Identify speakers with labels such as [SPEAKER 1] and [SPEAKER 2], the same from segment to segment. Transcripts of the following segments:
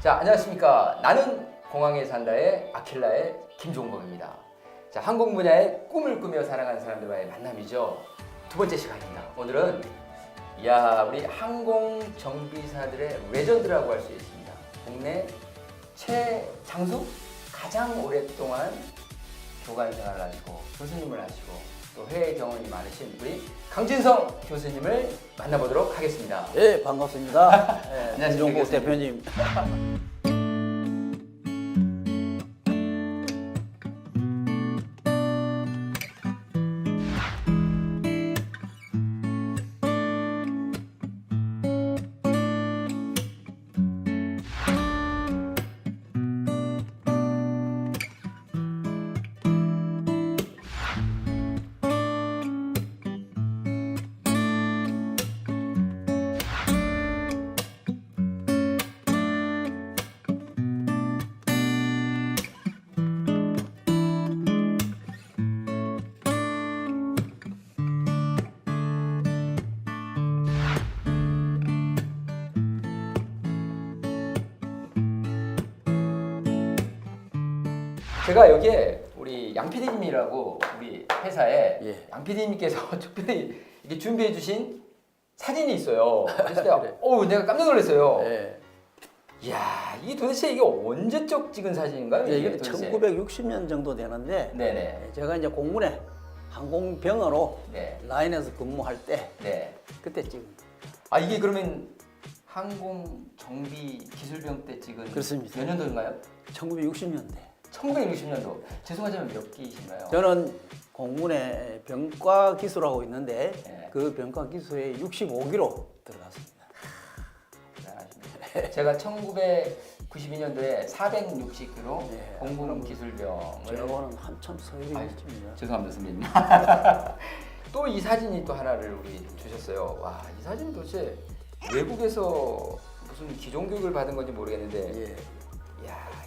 [SPEAKER 1] 자, 안녕하십니까. 나는 공항에 산다의 아킬라의 김종범입니다. 자, 항공 분야의 꿈을 꾸며 살아가는 사람들과의 만남이죠. 두 번째 시간입니다. 오늘은 야, 우리 항공 정비사들의 레전드라고 할 수 있습니다. 국내 최장수 가장 오랫동안 교관 생활을 하시고 교수님을 하시고 또 해외 경험이 많으신 우리 강진성 교수님을 만나보도록 하겠습니다.
[SPEAKER 2] 예, 반갑습니다. 예,
[SPEAKER 1] 안녕하십니까,
[SPEAKER 2] 김종국
[SPEAKER 1] 교수님.
[SPEAKER 2] 대표님.
[SPEAKER 1] 제가 여기에 우리 양 PD님이라고 우리 회사에
[SPEAKER 2] 예.
[SPEAKER 1] 양 PD님께서 특별히 이렇게 준비해 주신 사진이 있어요. 그래서 내가,
[SPEAKER 2] 그래.
[SPEAKER 1] 어, 내가 깜짝 놀랐어요.
[SPEAKER 2] 예,
[SPEAKER 1] 이야, 이게 도대체 이게 언제적 찍은 사진인가요?
[SPEAKER 2] 예,
[SPEAKER 1] 이게 도대체?
[SPEAKER 2] 1960년 정도 되는데
[SPEAKER 1] 네네.
[SPEAKER 2] 예, 제가 이제 공군에 항공병으로
[SPEAKER 1] 네.
[SPEAKER 2] 라인에서 근무할 때
[SPEAKER 1] 네.
[SPEAKER 2] 그때 찍은 거.
[SPEAKER 1] 아, 이게 그러면 항공 정비 기술병 때 찍은
[SPEAKER 2] 그렇습니다.
[SPEAKER 1] 몇 년도인가요?
[SPEAKER 2] 1960년대.
[SPEAKER 1] 1960년도. 죄송하지만 몇 기이신가요?
[SPEAKER 2] 저는 공군에 병과 기수라고 있는데
[SPEAKER 1] 네.
[SPEAKER 2] 그 병과 기수에 65기로 들어갔습니다.
[SPEAKER 1] 대단하십니다. 제가 1992년도에 460kg
[SPEAKER 2] 예.
[SPEAKER 1] 공군 기술병을
[SPEAKER 2] 저거는 한참 있습니다.
[SPEAKER 1] 죄송합니다 선배님. 또 이 사진이 또 하나를 우리 주셨어요. 와, 이 사진 도대체 외국에서 무슨 기존 교육을 받은 건지 모르겠는데,
[SPEAKER 2] 예.
[SPEAKER 1] 야, 이 사진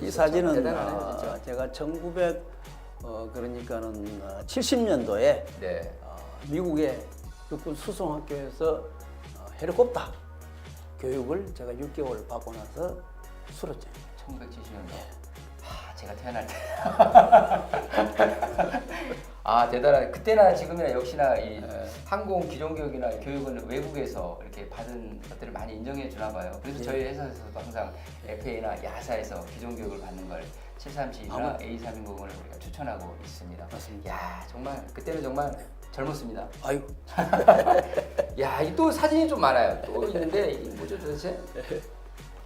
[SPEAKER 2] 이 사진은 아. 제가 1900 어, 그러니까는 70년도에
[SPEAKER 1] 네.
[SPEAKER 2] 어, 미국의 육군 수송학교에서 어, 헬리콥터 교육을 제가 6개월 받고 나서 수료증.
[SPEAKER 1] 1970년도.
[SPEAKER 2] 예.
[SPEAKER 1] 하, 제가 태어날 때. 아 대단한 그때나 지금이나 역시나 이
[SPEAKER 2] 예.
[SPEAKER 1] 항공 기존 교육이나 교육은 외국에서 이렇게 받은 것들을 많이 인정해 주나 봐요. 그래서
[SPEAKER 2] 예.
[SPEAKER 1] 저희 회사에서도 항상 FA나 야사에서 기존 교육을 받는 걸 737이나
[SPEAKER 2] 아무-
[SPEAKER 1] A320을 우리가 추천하고 있습니다.
[SPEAKER 2] 맞습니다.
[SPEAKER 1] 야 정말 그때는 정말 젊었습니다.
[SPEAKER 2] 아유,
[SPEAKER 1] 야, 이 또 사진이 좀 많아요. 또 있는데 이게 뭐죠 도대체?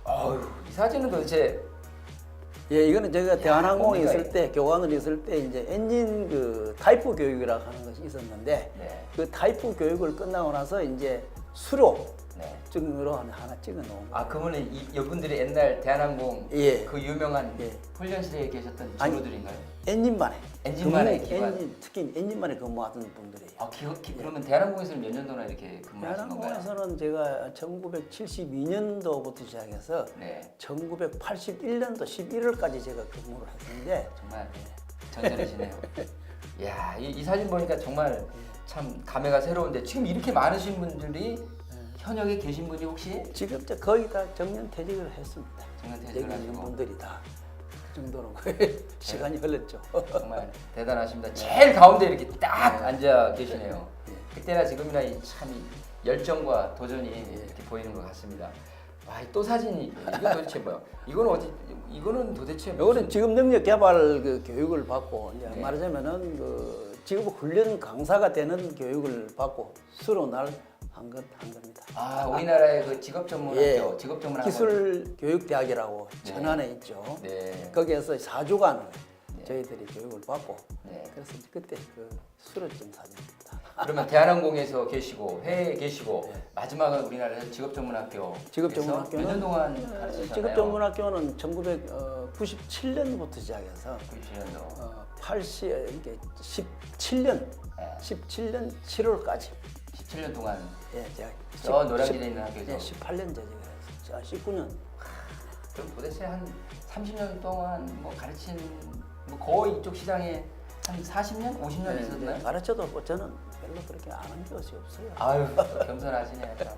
[SPEAKER 1] 어휴, 이 사진은 도대체
[SPEAKER 2] 예, 이거는 제가 대한항공에 있을 때 교관을 있을 때 이제 엔진 그 타이프 교육이라고 하는 것이 있었는데
[SPEAKER 1] 네,
[SPEAKER 2] 그 타이프 교육을 끝나고 나서 이제 수료
[SPEAKER 1] 네.
[SPEAKER 2] 증으로 하나 찍어 놓은 거.
[SPEAKER 1] 아 그러면 이 이분들이 옛날 대한항공
[SPEAKER 2] 예.
[SPEAKER 1] 그 유명한
[SPEAKER 2] 예.
[SPEAKER 1] 훈련실에 계셨던
[SPEAKER 2] 아니,
[SPEAKER 1] 친구들인가요?
[SPEAKER 2] 엔진반에 근무-
[SPEAKER 1] 기관.
[SPEAKER 2] 엔진, 특히 엔진반에 근무하던 분들이에요.
[SPEAKER 1] 아 기, 기, 그러면 대한항공에서는 몇년 동안 이렇게 근무하신 건가요?
[SPEAKER 2] 대한항공에서는 제가 1972년도부터 시작해서
[SPEAKER 1] 네,
[SPEAKER 2] 1981년도 11월까지 제가 근무를 했는데
[SPEAKER 1] 정말 전설이시네요. 야, 이, 이 사진 보니까 정말 참 감회가 새로운데 지금 이렇게 많으신 분들이 현역에 계신 분이 혹시
[SPEAKER 2] 지금 이제 거의 다 정년 퇴직을 했습니다.
[SPEAKER 1] 정년 퇴직을 하시고
[SPEAKER 2] 분들이 다 그 정도로 시간이 흘렀죠.
[SPEAKER 1] 정말 대단하십니다. 제일 가운데 이렇게 딱
[SPEAKER 2] 네.
[SPEAKER 1] 앉아 계시네요.
[SPEAKER 2] 예.
[SPEAKER 1] 그때나 지금이나 이참이 열정과 도전이 이렇게 보이는 것 같습니다. 와, 또 사진이 이거 도대체 뭐야? 이건 어디? 이거는 도대체
[SPEAKER 2] 요거는
[SPEAKER 1] 무슨-
[SPEAKER 2] 지금 능력 개발 그 교육을 받고 이제
[SPEAKER 1] 네.
[SPEAKER 2] 말하자면은 그 직업 훈련 강사가 되는 교육을 받고 수로 날 한 것 한 겁니다.
[SPEAKER 1] 아 우리나라의 그 직업 전문
[SPEAKER 2] 예.
[SPEAKER 1] 학교, 직업 전문 학원.
[SPEAKER 2] 기술 교육대학이라고
[SPEAKER 1] 네.
[SPEAKER 2] 천안에 있죠.
[SPEAKER 1] 네.
[SPEAKER 2] 거기에서 4주간
[SPEAKER 1] 네.
[SPEAKER 2] 저희들이 교육을 받고
[SPEAKER 1] 네.
[SPEAKER 2] 그래서 이제 그때 그 수료증 사진입니다.
[SPEAKER 1] 그러면 대한항공에서 계시고 해외에 계시고
[SPEAKER 2] 네.
[SPEAKER 1] 마지막은 우리나라의 직업 전문 학교.
[SPEAKER 2] 직업 전문 학교는
[SPEAKER 1] 몇년 동안 가르치셨나요?
[SPEAKER 2] 직업 전문 학교는 1997년부터 시작해서
[SPEAKER 1] 97년도.
[SPEAKER 2] 어, 80 이게 17년
[SPEAKER 1] 네.
[SPEAKER 2] 17년 7월까지
[SPEAKER 1] 17년 동안
[SPEAKER 2] 예, 제가
[SPEAKER 1] 저
[SPEAKER 2] 십-
[SPEAKER 1] 노량진에
[SPEAKER 2] 십-
[SPEAKER 1] 있는 학교에서.
[SPEAKER 2] 예, 18년 재직을 했어요. 19년.
[SPEAKER 1] 그럼 도대체 한 30년 동안 뭐 가르친 뭐 거의 이쪽 시장에 한 40년, 50년 있었나요?
[SPEAKER 2] 가르쳐도 뭐 저는 별로 그렇게 아는 것이 없어요.
[SPEAKER 1] 아유 또 겸손하시네요. 참.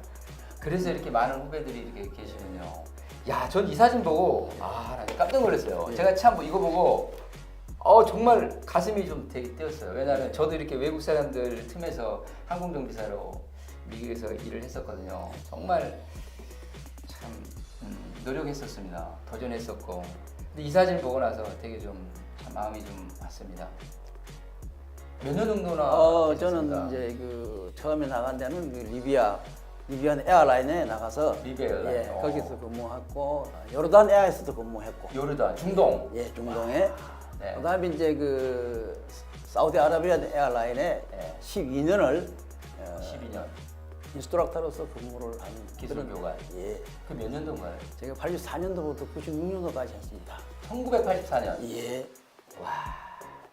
[SPEAKER 1] 그래서 이렇게 많은 후배들이 이렇게 계시군요. 야, 전 이 사진 보고 아, 나 깜짝 놀랐어요.
[SPEAKER 2] 예.
[SPEAKER 1] 제가 참 이거 보고 어 정말 가슴이 좀 되게 뛰었어요. 왜냐하면 저도 이렇게 외국 사람들 틈에서 항공정비사로 미국에서 일을 했었거든요. 정말 참 음, 노력했었습니다. 도전했었고. 근데 이 사진 보고 나서 되게 좀 참 마음이 좀 왔습니다. 몇 년 정도나?
[SPEAKER 2] 어,
[SPEAKER 1] 되셨습니까?
[SPEAKER 2] 저는 이제 그 처음에 나간 데는 그 리비아 리비안 에어라인에 나가서
[SPEAKER 1] 리비아 에어라인.
[SPEAKER 2] 예,
[SPEAKER 1] 어.
[SPEAKER 2] 거기서 근무했고 요르단 에어에서도 근무했고
[SPEAKER 1] 요르단, 중동.
[SPEAKER 2] 예, 중동에
[SPEAKER 1] 네.
[SPEAKER 2] 그다음에 이제 그 사우디아라비아 에어라인에
[SPEAKER 1] 네.
[SPEAKER 2] 12년을 어,
[SPEAKER 1] 12년
[SPEAKER 2] 인스트럭터로서 근무를 한
[SPEAKER 1] 기술 교관.
[SPEAKER 2] 예,
[SPEAKER 1] 그 몇 년도인가요?
[SPEAKER 2] 제가 84년도부터 96년도까지 했습니다.
[SPEAKER 1] 1984년.
[SPEAKER 2] 예,
[SPEAKER 1] 와,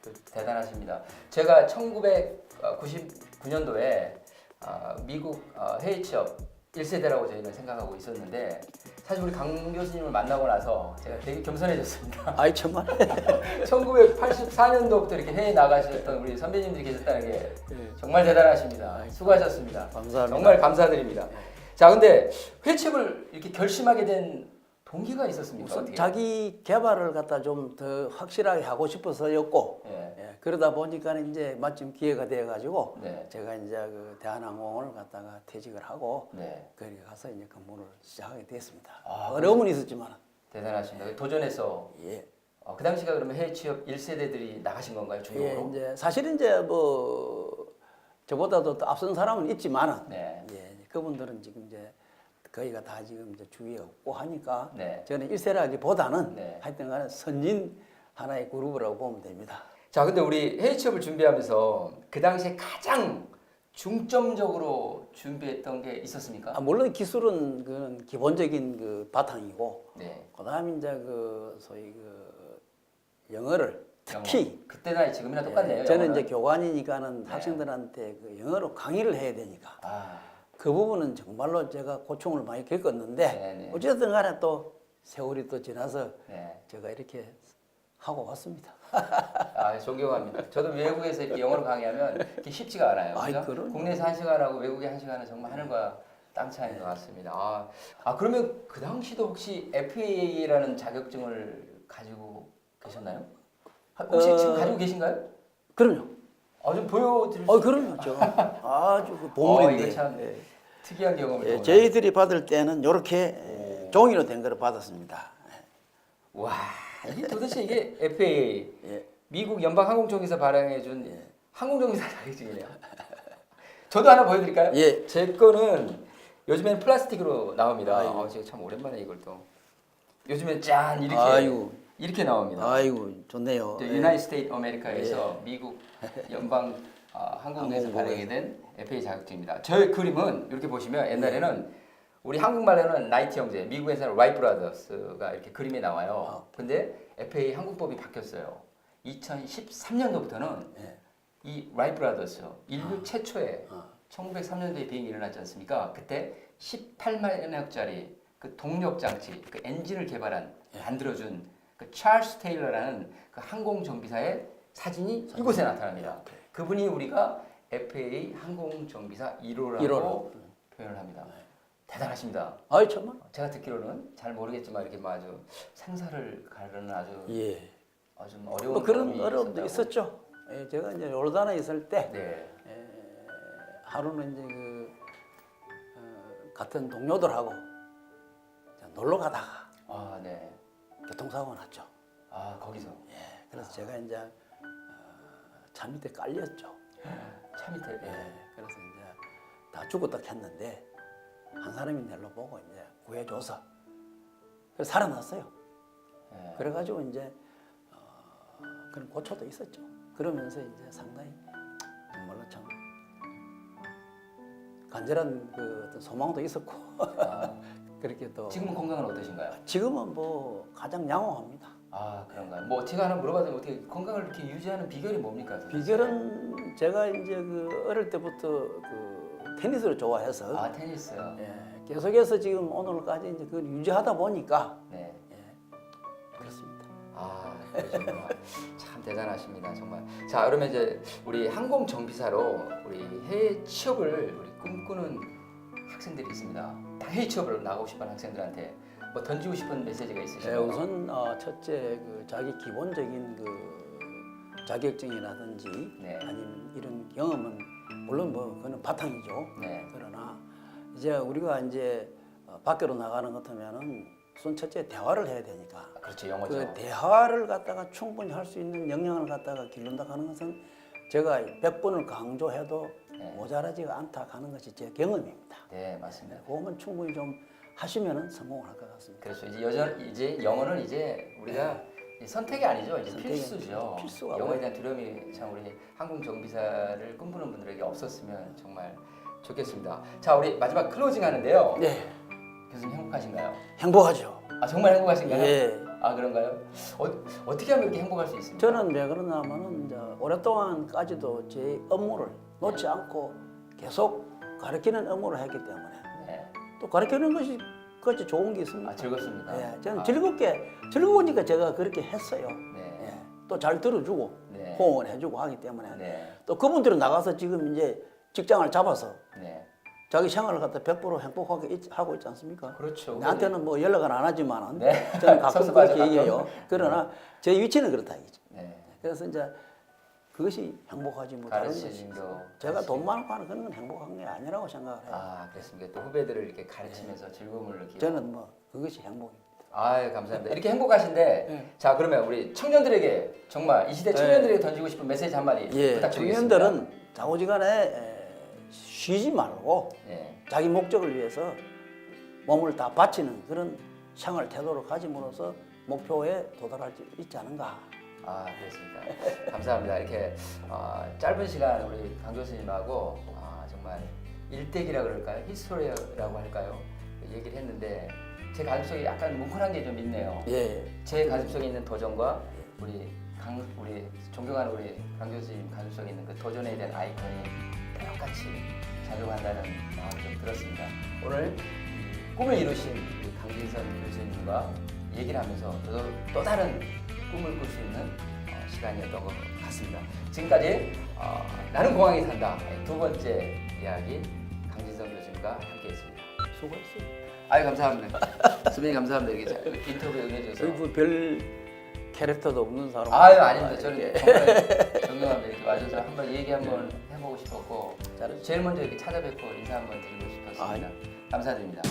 [SPEAKER 1] 그 대단하십니다. 제가 1999년도에 아, 미국 어, 해외 취업 1세대라고 저희는 생각하고 있었는데 사실 우리 강 교수님을 만나고 나서 제가 되게 겸손해졌습니다.
[SPEAKER 2] 아이 정말
[SPEAKER 1] 1984년도부터 이렇게 해외 나가셨던 우리 선배님들이 계셨다는 게 정말 대단하십니다. 수고하셨습니다.
[SPEAKER 2] 감사합니다.
[SPEAKER 1] 정말 감사드립니다. 자, 근데 회칙을 이렇게 결심하게 된 동기가 있었습니까?
[SPEAKER 2] 우선
[SPEAKER 1] 어떻게?
[SPEAKER 2] 자기 개발을 갖다 좀 더 확실하게 하고 싶어서였고
[SPEAKER 1] 예.
[SPEAKER 2] 예, 그러다 보니까 이제 마침 기회가 되어 가지고
[SPEAKER 1] 네.
[SPEAKER 2] 제가 이제 그 대한항공을 갖다가 퇴직을 하고
[SPEAKER 1] 네.
[SPEAKER 2] 거기 가서 이제 근무를 시작하게 됐습니다.
[SPEAKER 1] 아,
[SPEAKER 2] 어려움은 있었지만
[SPEAKER 1] 대단하십니다. 도전해서
[SPEAKER 2] 예.
[SPEAKER 1] 어, 그 당시가 그러면 해외 취업 1세대들이 나가신 건가요?
[SPEAKER 2] 예,
[SPEAKER 1] 중국으로?
[SPEAKER 2] 이제 사실 이제 뭐 저보다도 또 앞선 사람은 있지만은
[SPEAKER 1] 네.
[SPEAKER 2] 예, 그분들은 지금 이제 거기가 다 지금 이제 주위에 없고 하니까
[SPEAKER 1] 네.
[SPEAKER 2] 저는 일세라기보다는
[SPEAKER 1] 네.
[SPEAKER 2] 하여튼간에 선진 하나의 그룹이라고 보면 됩니다.
[SPEAKER 1] 자, 근데 우리 해외 취업을 준비하면서 그 당시에 가장 중점적으로 준비했던 게 있었습니까?
[SPEAKER 2] 아, 물론 기술은 그런 기본적인 그 바탕이고
[SPEAKER 1] 네.
[SPEAKER 2] 그다음 이제 그 소위 그 영어를 특히
[SPEAKER 1] 영어. 그때나 지금이나 똑같네요.
[SPEAKER 2] 예, 저는
[SPEAKER 1] 영어는.
[SPEAKER 2] 이제 교관이니까는
[SPEAKER 1] 네.
[SPEAKER 2] 학생들한테 그 영어로 강의를 해야 되니까
[SPEAKER 1] 아,
[SPEAKER 2] 그 부분은 정말로 제가 고충을 많이 겪었는데
[SPEAKER 1] 네, 네.
[SPEAKER 2] 어쨌든 간에 또 세월이 또 지나서
[SPEAKER 1] 네.
[SPEAKER 2] 제가 이렇게 하고 왔습니다.
[SPEAKER 1] 아, 존경합니다. 저도 외국에서 이렇게 영어로 강의하면 이게 쉽지가 않아요.
[SPEAKER 2] 아이,
[SPEAKER 1] 그죠?
[SPEAKER 2] 그럼요.
[SPEAKER 1] 국내에서 한 시간하고 외국에 한 시간은 정말 하늘과 땅 차이인 것 같습니다. 아, 아 그러면 그 당시도 혹시 FAA라는 자격증을 가지고 계셨나요? 하- 혹시
[SPEAKER 2] 어,
[SPEAKER 1] 지금 가지고 계신가요?
[SPEAKER 2] 그럼요.
[SPEAKER 1] 아, 좀 보여드릴 수
[SPEAKER 2] 어, 그럼요. 저 아주 그
[SPEAKER 1] 어,
[SPEAKER 2] 보물인데.
[SPEAKER 1] 이거 참
[SPEAKER 2] 예.
[SPEAKER 1] 특이한 경험을
[SPEAKER 2] 예,
[SPEAKER 1] 또
[SPEAKER 2] 저희들이 받을 때는 이렇게 종이로 된 거를 받았습니다.
[SPEAKER 1] 와, 이게 도대체 이게 FAA
[SPEAKER 2] 예.
[SPEAKER 1] 미국 연방 항공정비사 발행해준 항공정비사 자격증이네요. 저도 하나 보여드릴까요?
[SPEAKER 2] 예.
[SPEAKER 1] 제 거는 요즘엔 플라스틱으로 나옵니다.
[SPEAKER 2] 아이고.
[SPEAKER 1] 어, 제가 참 오랜만에 이걸 또 요즘엔 짠 이렇게
[SPEAKER 2] 아이고.
[SPEAKER 1] 이렇게 나옵니다.
[SPEAKER 2] 아이고 좋네요.
[SPEAKER 1] 저
[SPEAKER 2] 예.
[SPEAKER 1] 유나이트 스테이트 아메리카에서 미국 연방 어, 항공부에서
[SPEAKER 2] 항공부에.
[SPEAKER 1] 발행이 된 FAA 자격증입니다. 저의 그림은 이렇게 보시면 옛날에는 우리 한국말로는 나이트 형제, 미국에서는 라이 브라더스가 이렇게 그림에 나와요. 근데 FAA 항공법이 바뀌었어요. 2013년도부터는
[SPEAKER 2] 예.
[SPEAKER 1] 이 라이 브라더스 인류 최초의
[SPEAKER 2] 어.
[SPEAKER 1] 1903년도에 비행이 일어났지 않습니까? 그때 18만억짜리 그 동력 장치, 그 엔진을 개발한
[SPEAKER 2] 예.
[SPEAKER 1] 만들어준 그 찰스 테일러라는 그 항공 정비사의 사진이 이곳에 나타납니다. 그분이 우리가 FAA 항공 정비사 1호라고
[SPEAKER 2] 1호로.
[SPEAKER 1] 표현을 합니다. 대단하십니다.
[SPEAKER 2] 아이 정말.
[SPEAKER 1] 제가 듣기로는 잘 모르겠지만 이렇게 뭐 아주 생사를 가르는 아주
[SPEAKER 2] 예.
[SPEAKER 1] 어, 좀 어려운
[SPEAKER 2] 뭐 그런 어려움도. 있었죠. 예, 제가 이제 요르단에 있을 때
[SPEAKER 1] 네.
[SPEAKER 2] 하루는 이제 그 어, 같은 동료들하고 자, 놀러 가다가
[SPEAKER 1] 아, 네.
[SPEAKER 2] 교통사고가 났죠.
[SPEAKER 1] 아, 거기서
[SPEAKER 2] 예, 그래서 제가 이제 어, 차 밑에 깔렸죠.
[SPEAKER 1] 차 밑에.
[SPEAKER 2] 예,
[SPEAKER 1] 네.
[SPEAKER 2] 그래서 이제 다 죽었다 했는데 한 사람이 내로 보고 이제 구해줘서 그래서 살아났어요.
[SPEAKER 1] 네.
[SPEAKER 2] 그래가지고 이제 어, 그런 고초도 있었죠. 그러면서 이제 상당히 정말로 참 간절한 그 어떤 소망도 있었고
[SPEAKER 1] 아,
[SPEAKER 2] 그렇게 또
[SPEAKER 1] 지금은 건강은 어떠신가요?
[SPEAKER 2] 지금은 뭐 가장 양호합니다.
[SPEAKER 1] 아 그런가요? 뭐 제가 하나 물어봐도 어떻게 건강을 이렇게 유지하는 비결이 뭡니까?
[SPEAKER 2] 비결은 제가 이제 그 어릴 때부터 그 테니스를 좋아해서
[SPEAKER 1] 아 테니스요.
[SPEAKER 2] 예, 계속해서 지금 오늘까지 이제 그걸 유지하다 보니까
[SPEAKER 1] 네.
[SPEAKER 2] 예, 그렇습니다.
[SPEAKER 1] 아 그러시구나. 참 대단하십니다 정말. 자 그러면 이제 우리 항공 정비사로 우리 해외 취업을 우리 꿈꾸는 학생들이 있습니다. 당연히 취업을 나가고 싶은 학생들한테 뭐 던지고 싶은 메시지가
[SPEAKER 2] 네,
[SPEAKER 1] 있으신가요?
[SPEAKER 2] 우선 어, 첫째 그 자기 기본적인 그 자격증이라든지
[SPEAKER 1] 네.
[SPEAKER 2] 아니면 이런 경험은 물론 뭐 그거는 바탕이죠.
[SPEAKER 1] 네.
[SPEAKER 2] 그러나 이제 우리가 이제 어, 밖으로 나가는 것 하면은 우선 첫째 대화를 해야 되니까
[SPEAKER 1] 그렇죠 영어죠.
[SPEAKER 2] 그 대화를 갖다가 충분히 할 수 있는 역량을 갖다가 기른다 하는 것은 제가 100번을 강조해도
[SPEAKER 1] 네.
[SPEAKER 2] 모자라지가 않다 하는 것이 제 경험입니다.
[SPEAKER 1] 네 맞습니다.
[SPEAKER 2] 그거만 충분히 좀 하시면은 성공을 할것 같습니다.
[SPEAKER 1] 그렇죠. 이제 여전 이제 영어는 이제 우리가 이 선택이 아니죠. 이제
[SPEAKER 2] 네. 선택이
[SPEAKER 1] 필수죠.
[SPEAKER 2] 필수가
[SPEAKER 1] 영어에? 대한 두려움이 참 우리 항공 정비사를 꿈꾸는 분들에게 없었으면 정말 좋겠습니다. 자 우리 마지막 클로징 하는데요.
[SPEAKER 2] 네,
[SPEAKER 1] 교수님 행복하신가요?
[SPEAKER 2] 행복하죠.
[SPEAKER 1] 아 정말 행복하신가요?
[SPEAKER 2] 예.
[SPEAKER 1] 아 그런가요? 어, 어떻게 하면 이렇게 행복할 수 있습니까?
[SPEAKER 2] 저는 왜 그러냐면은 이제 오랫동안까지도 제 업무를 놓지 않고 계속 가르치는 업무를 했기 때문에
[SPEAKER 1] 네.
[SPEAKER 2] 또 가르치는 것이 그것이 좋은 게 있습니다.
[SPEAKER 1] 아 즐겁습니다.
[SPEAKER 2] 예, 저는
[SPEAKER 1] 아,
[SPEAKER 2] 즐겁게 즐거우니까 제가 그렇게 했어요.
[SPEAKER 1] 네.
[SPEAKER 2] 예, 또 잘 들어주고
[SPEAKER 1] 네.
[SPEAKER 2] 호응을 해주고 하기 때문에
[SPEAKER 1] 네.
[SPEAKER 2] 또 그분들은 나가서 지금 이제 직장을 잡아서
[SPEAKER 1] 네.
[SPEAKER 2] 자기 생활을 갖다 100% 행복하게 있- 하고 있지 않습니까?
[SPEAKER 1] 그렇죠.
[SPEAKER 2] 나한테는 뭐 연락은 안 하지만 은
[SPEAKER 1] 네.
[SPEAKER 2] 저는 가끔
[SPEAKER 1] 섭섭하죠,
[SPEAKER 2] 그렇게
[SPEAKER 1] 가끔.
[SPEAKER 2] 얘기해요. 그러나 제 위치는 그렇다 이거죠.
[SPEAKER 1] 네.
[SPEAKER 2] 그래서 이제 그것이 행복하지 뭐 다른 것이. 제가 돈 많고 하는 그런 건 행복한 게 아니라고 생각을 해요.
[SPEAKER 1] 아 그렇습니까. 또 후배들을 이렇게 가르치면서 즐거움을 느끼고.
[SPEAKER 2] 저는 뭐 그것이 행복입니다.
[SPEAKER 1] 아유 감사합니다. 이렇게 행복하신데
[SPEAKER 2] 네.
[SPEAKER 1] 자 그러면 우리 청년들에게 정말 이 시대 청년들에게 던지고 싶은 메시지 한 마디
[SPEAKER 2] 예,
[SPEAKER 1] 부탁드리겠습니다.
[SPEAKER 2] 청년들은 자고지간에 에, 쉬지 말고
[SPEAKER 1] 예.
[SPEAKER 2] 자기 목적을 위해서 몸을 다 바치는 그런 생활 태도를 가짐으로써 목표에 도달할 수 있지 않은가.
[SPEAKER 1] 아 그렇습니까. 감사합니다. 이렇게 어, 짧은 시간 우리 강 교수님하고 아, 정말 일대기라 그럴까요? 히스토리라고 할까요? 얘기를 했는데 제 가슴속에 약간 뭉클한 게 좀 있네요.
[SPEAKER 2] 예,
[SPEAKER 1] 제 가슴속에 있는 도전과 우리 강 우리 존경하는 우리 강 교수님 가슴속에 있는 그 도전에 대한 아이콘이 똑같이 작용한다는 마음이 좀 들었습니다. 오늘 이 꿈을 이루신 우리 강진선 교수님과 얘기를 하면서 또, 또 다른 꿈을 꿀 수 있는 어, 시간이었던 것 같습니다. 지금까지 어, 나는 공항에 산다 두 번째 이야기 강진선 교수님과 함께했습니다.
[SPEAKER 2] 수고했어요.
[SPEAKER 1] 아유 감사합니다. 수빈이 감사합니다. 이렇게 잘 인터뷰 응해주셔서.
[SPEAKER 2] 그리고 별 캐릭터도 없는 사람.
[SPEAKER 1] 아유 아닙니다. 저는. 정말 존경합니다. 이렇게 와줘서 한번 얘기 한번 해보고 싶었고
[SPEAKER 2] 잘했어요.
[SPEAKER 1] 제일 먼저 이렇게 찾아뵙고 인사 한번 드리고 싶었습니다. 감사드립니다.